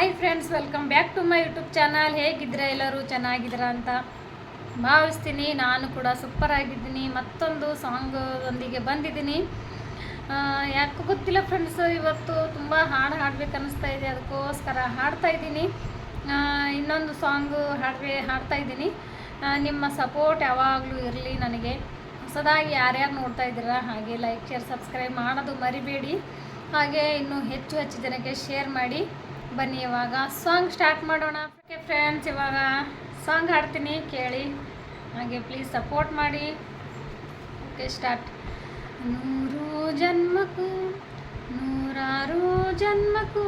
Welcome back to my YouTube channel ಹೇಗಿದ್ದೀರಾ ಎಲ್ಲರೂ? ಚೆನ್ನಾಗಿದ್ದೀರಾ ಅಂತ ಭಾವಿಸ್ತೀನಿ. ನಾನು ಕೂಡ ಸೂಪರ್ ಆಗಿದ್ದೀನಿ. ಮತ್ತೊಂದು ಸಾಂಗ್ ಒಂದಿಗೆ ಬಂದಿದ್ದೀನಿ. ಯಾಕೋ ಗೊತ್ತಿಲ್ಲ ಫ್ರೆಂಡ್ಸ್ ಇವತ್ತು ತುಂಬ ಹಾಡು ಹಾಡ್ಬೇಕು ಅನ್ನಿಸ್ತಾ ಇದೆ. ಅದಕ್ಕೋಸ್ಕರ ಹಾಡ್ತಾ ಇದ್ದೀನಿ. ಇನ್ನೊಂದು ಸಾಂಗು ಹಾಡ್ಬೇ ಹಾಡ್ತಾ ಇದ್ದೀನಿ. ನಿಮ್ಮ ಸಪೋರ್ಟ್ ಯಾವಾಗಲೂ ಇರಲಿ ನನಗೆ. ಹೊಸದಾಗಿ ಯಾರ್ಯಾರು ನೋಡ್ತಾ ಇದ್ದೀರಾ, ಹಾಗೆ ಲೈಕ್ ಶೇರ್ ಸಬ್ಸ್ಕ್ರೈಬ್ ಮಾಡೋದು ಮರಿಬೇಡಿ. ಹಾಗೆ ಇನ್ನೂ ಹೆಚ್ಚು ಹೆಚ್ಚು ಜನಕ್ಕೆ ಶೇರ್ ಮಾಡಿ. ಬನ್ನಿ, ಇವಾಗ ಸಾಂಗ್ ಸ್ಟಾರ್ಟ್ ಮಾಡೋಣ. ಓಕೆ ಫ್ರೆಂಡ್ಸ್ ಇವಾಗ ಸಾಂಗ್ ಹಾಡ್ತೀನಿ, ಕೇಳಿ. ಹಾಗೆ ಪ್ಲೀಸ್ ಸಪೋರ್ಟ್ ಮಾಡಿ. ಓಕೆ ಸ್ಟಾರ್ಟ್ ನೂರು ಜನ್ಮಕ್ಕೂ, ನೂರಾರು ಜನ್ಮಕ್ಕೂ,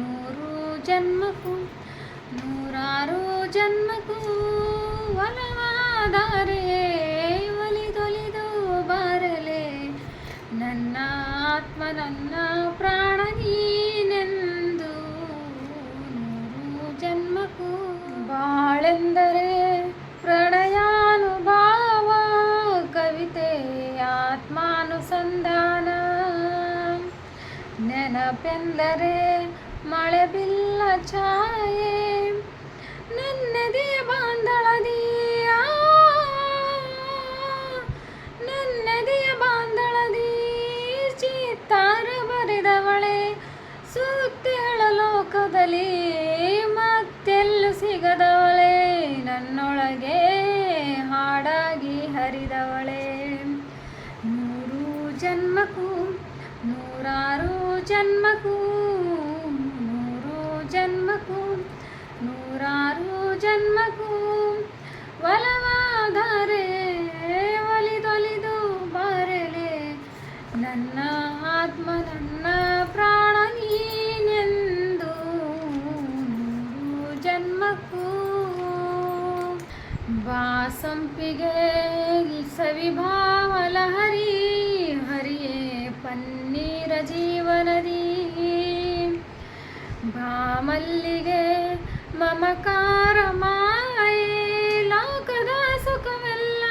ನೂರು ಜನ್ಮಕ್ಕೂ, ನೂರಾರು ಜನ್ಮಕ್ಕೂ ಒಲವಾದರೆ ಒಲಿದೊಲಿದು ಬಾರಲೆ. ನನ್ನ ಆತ್ಮ, ನನ್ನ ಪ್ರಾಣ ನೀನೆಂದು ನೂರು ಜನ್ಮಕ್ಕೂ ಬಾಳೆಂದರೆ ಪ್ರಣಯಾನುಭಾವ, ಕವಿತೆ ಆತ್ಮಾನುಸಂಧಾನ. ನೆನಪೆಂದರೆ ಮಳೆ ಬಿಲ್ಲ ಛಾಯೆ ನನ್ನದೇ ಬಾಂಧಳದಿಯ. ನನ್ನದೆಯ ಬಾಂಧಳದಿ ಚಿತ್ತಾರ ಬರೆದವಳೆ ಸುತ್ತೇಳ ಲೋಕದಲ್ಲಿ. ಸಿಗದವಳೆ ನನ್ನೊಳಗೆ ಹಾಡಾಗಿ ಹರಿದವಳೆ. ನೂರು ಜನ್ಮಕ್ಕೂ ನೂರಾರು ಜನ್ಮಕ್ಕೂ ಬಾಸಂಪಿಗೆ ಸವಿಭಾವಲ ಹರಿ, ಹರಿಯೇ ಪನ್ನೀರ ಜೀವನದಿ. ಭಾಮಲ್ಲಿಗೆ ಮಮಕಾರ ಮಾಯೇ, ಲೋಕದ ಸುಖವೆಲ್ಲ.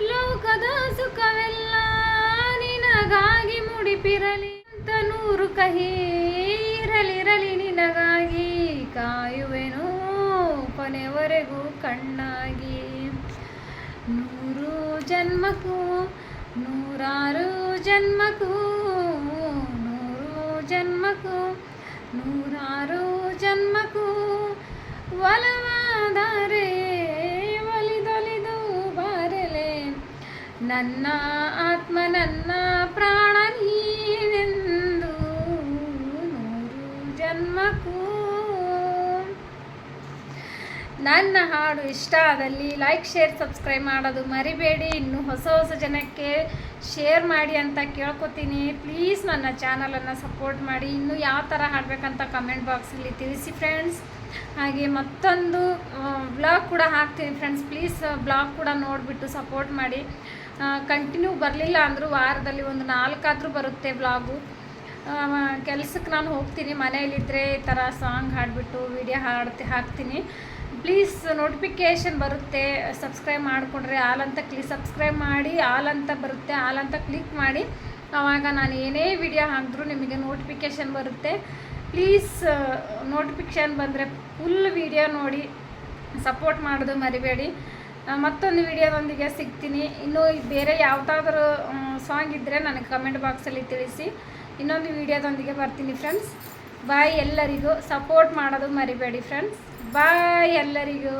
ಲೋಕದ ಸುಖವೆಲ್ಲ ನಿನಗಾಗಿ ಮುಡಿಪಿರಲಿ ಅಂತ ನೂರು ಕಹಿ ಕೊನೆವರೆಗೂ ಕಣ್ಣಾಗಿ. ನೂರು ಜನ್ಮಕ್ಕೂ, ನೂರಾರು ಜನ್ಮಕ್ಕೂ, ನೂರು ಜನ್ಮಕ್ಕೂ, ನೂರಾರು ಜನ್ಮಕ್ಕೂ ಒಲವಾದರೆ ಒಲಿದೊಲಿದು ಬಾರಲೆ. ನನ್ನ ಆತ್ಮ, ನನ್ನ ಪ್ರಾಣ ನೀನೆಂದು ನೂರು ಜನ್ಮಕ್ಕೂ ನನ್ನ ಹಾಡು ಇಷ್ಟ ಆದಲ್ಲಿ ಲೈಕ್ ಶೇರ್ ಸಬ್ಸ್ಕ್ರೈಬ್ ಮಾಡೋದು ಮರಿಬೇಡಿ. ಇನ್ನು ಹೊಸ ಹೊಸ ಜನಕ್ಕೆ ಶೇರ್ ಮಾಡಿ ಅಂತ ಕೇಳ್ಕೊತೀನಿ. ಪ್ಲೀಸ್ ನನ್ನ ಚಾನಲನ್ನು ಸಪೋರ್ಟ್ ಮಾಡಿ. ಇನ್ನು ಯಾವ ಥರ ಹಾಡಬೇಕಂತ ಕಮೆಂಟ್ ಬಾಕ್ಸಲ್ಲಿ ತಿಳಿಸಿ ಫ್ರೆಂಡ್ಸ್ ಹಾಗೆ ಮತ್ತೊಂದು ಬ್ಲಾಗ್ ಕೂಡ ಹಾಕ್ತೀನಿ ಫ್ರೆಂಡ್ಸ್ ಪ್ಲೀಸ್ ಬ್ಲಾಗ್ ಕೂಡ ನೋಡಿಬಿಟ್ಟು ಸಪೋರ್ಟ್ ಮಾಡಿ. ಕಂಟಿನ್ಯೂ ಬರಲಿಲ್ಲ ಅಂದರೂ ವಾರದಲ್ಲಿ ಒಂದು ನಾಲ್ಕಾದರೂ ಬರುತ್ತೆ ಬ್ಲಾಗು ಕೆಲಸಕ್ಕೆ ನಾನು ಹೋಗ್ತೀನಿ ಮನೆಯಲ್ಲಿದ್ದರೆ ಈ ಥರ ಸಾಂಗ್ ಹಾಡಿಬಿಟ್ಟು ವಿಡಿಯೋ ಹಾಡ್ತಿ, ಹಾಕ್ತೀನಿ. ಪ್ಲೀಸ್ ನೋಟಿಫಿಕೇಷನ್ ಬರುತ್ತೆ. ಸಬ್ಸ್ಕ್ರೈಬ್ ಮಾಡಿಕೊಂಡ್ರೆ ಆಲ್ ಅಂತ ಕ್ಲಿ ಸಬ್ಸ್ಕ್ರೈಬ್ ಮಾಡಿ, ಆಲ್ ಅಂತ ಬರುತ್ತೆ, ಆಲ್ ಅಂತ ಕ್ಲಿಕ್ ಮಾಡಿ. ಆವಾಗ ನಾನು ಏನೇ ವಿಡಿಯೋ ಹಾಕಿದ್ರೂ ನಿಮಗೆ ನೋಟಿಫಿಕೇಷನ್ ಬರುತ್ತೆ. ಪ್ಲೀಸ್ ನೋಟಿಫಿಕೇಷನ್ ಬಂದರೆ ಫುಲ್ ವಿಡಿಯೋ ನೋಡಿ ಸಪೋರ್ಟ್ ಮಾಡೋದು ಮರಿಬೇಡಿ. ಮತ್ತೊಂದು ವಿಡಿಯೋದೊಂದಿಗೆ ಸಿಗ್ತೀನಿ. ಇನ್ನೂ ಬೇರೆ ಯಾವುದಾದ್ರೂ ಸಾಂಗ್ ಇದ್ದರೆ ನನಗೆ ಕಮೆಂಟ್ ಬಾಕ್ಸಲ್ಲಿ ತಿಳಿಸಿ. ಇನ್ನೊಂದು ವಿಡಿಯೋದೊಂದಿಗೆ ಬರ್ತೀನಿ ಫ್ರೆಂಡ್ಸ್ ಬಾಯ್ ಎಲ್ಲರಿಗೂ ಸಪೋರ್ಟ್ ಮಾಡೋದು ಮರಿಬೇಡಿ ಫ್ರೆಂಡ್ಸ್ ಬಾಯ್ ಎಲ್ಲರಿಗೂ.